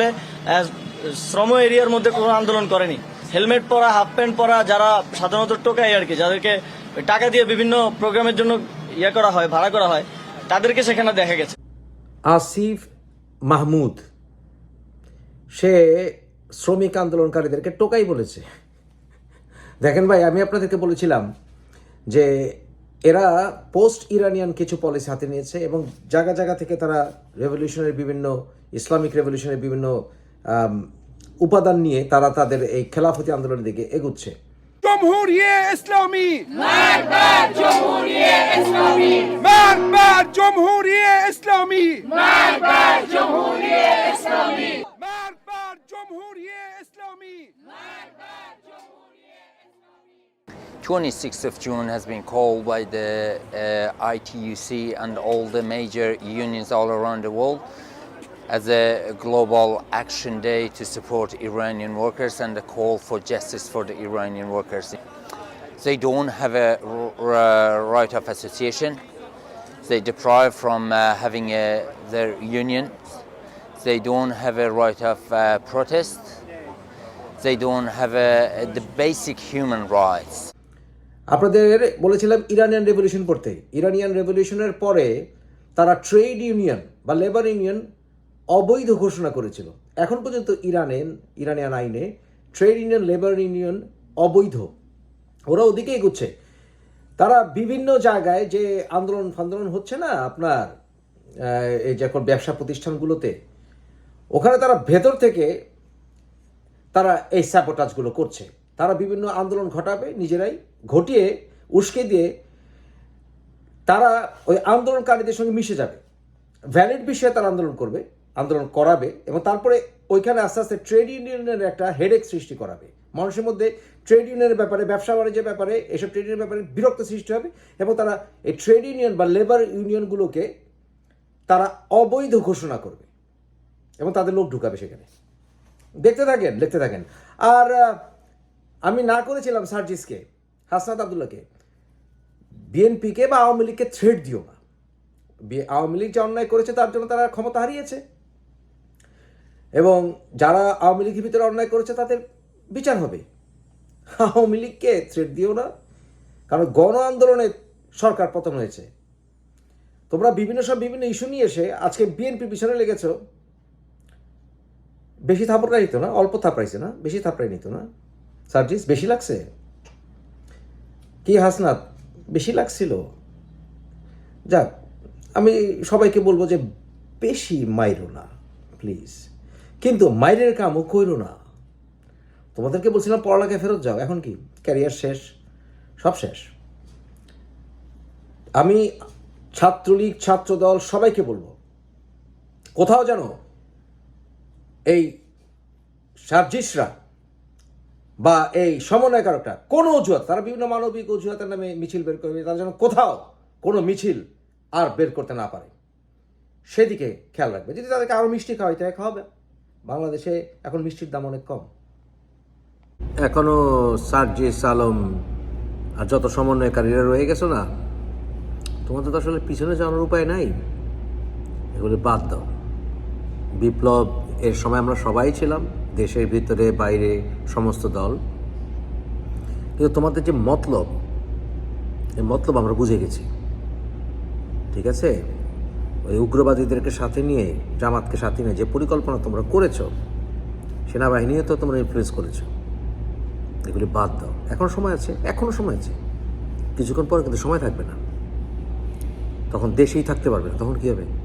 আসলে শ্রম এরিয়ার মধ্যে কোনো আন্দোলন করেনি। হেলমেট পরা, হাফ প্যান্ট পরা, যারা সাধারণত টোকাই আর কি, যাদেরকে টাকা দিয়ে বিভিন্ন প্রোগ্রামের জন্য ইয়ে করা হয়, ভাড়া করা হয়, তাদেরকে সেখানে দেখা গেছে। আসিফ মাহমুদ, সে শ্রমিক আন্দোলনকারীদেরকে টোকাই বলেছে। দেখেন ভাই, আমি আপনাদেরকে বলেছিলাম যে এরা পোস্ট ইরানিয়ান কিছু পলিসি হাতে নিয়েছে এবং জায়গা জায়গা থেকে তারা রেভলিউশনের বিভিন্ন ইসলামিক রেভলিউশনের বিভিন্ন উপাদান নিয়ে তারা তাদের এই খেলাফতি আন্দোলনের দিকে এগুচ্ছে। জমহুরিয়ে ইসলামী ইসলামী 26th of June has been called by the uh, ITUC and all the major unions all around the world as a global action day to support Iranian workers and a call for justice for the Iranian workers. They don't have a right of association. They deprive from uh, having a, their union. They don't have a right of uh, protest. They don't have a, the basic human rights. আপনাদের বলেছিলাম Iranian revolution পড়তে ইরানিয়ান রেভলিউশনের পরে তারা trade union বা labour union অবৈধ ঘোষণা করেছিল। এখন পর্যন্ত ইরানের ইরানিয়ান আইনে ট্রেড ইউনিয়ন, লেবার ইউনিয়ন অবৈধ। ওরা ওদিকে এগুচ্ছে। তারা বিভিন্ন জায়গায় যে আন্দোলন ফান্দোলন হচ্ছে না আপনার এই যে এখন ব্যবসা প্রতিষ্ঠানগুলোতে, ওখানে তারা ভেতর থেকে তারা এই স্যাবোটাজগুলো করছে। তারা বিভিন্ন আন্দোলন ঘটাবে, নিজেরাই ঘটিয়ে উস্কে দিয়ে তারা ওই আন্দোলনকারীদের সঙ্গে মিশে যাবে। ভ্যালিড বিষয়ে তারা আন্দোলন করবে, আন্দোলন করাবে এবং তারপরে ওইখানে আস্তে আস্তে ট্রেড ইউনিয়নের একটা হেডেক সৃষ্টি করাবে। মানুষের মধ্যে ট্রেড ইউনিয়নের ব্যাপারে, ব্যবসা বাণিজ্যের ব্যাপারে, এসব ট্রেড ইউনিয়নের ব্যাপারে বিরক্ত সৃষ্টি হবে এবং তারা এই ট্রেড ইউনিয়ন বা লেবার ইউনিয়নগুলোকে তারা অবৈধ ঘোষণা করবে এবং তাদের লোক ঢুকাবে সেখানে। দেখতে থাকেন দেখতে থাকেন। আর আমি না করেছিলাম সার্জিসকে, হাসনাত আবদুল্লাহকে। বিএনপিকে বা আওয়ামী লীগকে থ্রেড দিও না। আওয়ামী লীগ যে অন্যায় করেছে তার জন্য তারা ক্ষমতা হারিয়েছে। এবং যারা আওয়ামী লীগের ভিতরে অন্যায় করেছে তাদের বিচার হবে। আওয়ামী লীগকে থ্রেড দিও না, কারণ গণ আন্দোলনে সরকার পতন হয়েছে। তোমরা বিভিন্ন সব বিভিন্ন ইস্যু নিয়ে এসে আজকে বিএনপি পিছনে লেগেছ। বেশি থাপড়াই নিত না, অল্প থাপড়াইছে না, বেশি থাপড়াই নিত না। সার্জিস, বেশি লাগছে? কি হাসনাত? বেশি লাগছিল? যাক, আমি সবাইকে বলব যে বেশি মাইরো না, প্লিজ। কিন্তু মাইরের কামও কইরো না। তোমাদেরকে বলছিলাম পড়ালেখায় ফেরত যাও, এখন কি? ক্যারিয়ার শেষ, সব শেষ। আমি ছাত্রলীগ, ছাত্রদল সবাইকে বলব, কোথাও যেন এই সার্জিসরা বা এই সমন্বয়কারকটা কোনো অজুহাত, তারা বিভিন্ন মানবিক অজুহাতের নামে মিছিল বের করবে তারা যেন কোথাও কোনো মিছিল আর বের করতে না পারে। সেদিকে খেয়াল রাখবে। যদি তাদেরকে আরও মিষ্টি খাওয়াই তাই খাওয়াবে। বাংলাদেশে এখন মিষ্টির দাম অনেক কম। এখনও সার্জিস আলম আর যত সমন্বয়কারীরা রয়ে গেছো না, তোমাদের তো আসলে পিছনে যাওয়ার উপায় নাই। এগুলো বাদ দাও। বিপ্লব এর সময় আমরা সবাই ছিলাম, দেশের ভিতরে, বাইরে, সমস্ত দল। কিন্তু তোমাদের যে মতলব, এই মতলব আমরা বুঝে গেছি। ঠিক আছে? ওই উগ্রবাদীদেরকে সাথে নিয়ে, জামাতকে সাথে নিয়ে যে পরিকল্পনা তোমরা করেছ, সেনাবাহিনীও তো তোমরা ইনফ্লুয়েস করেছ। এগুলি বাদ দাও। এখনও সময় আছে? এখনও সময় আছে। কিছুক্ষণ পরে কিন্তু সময় থাকবে না। তখন দেশেই থাকতে পারবে না। তখন কী হবে?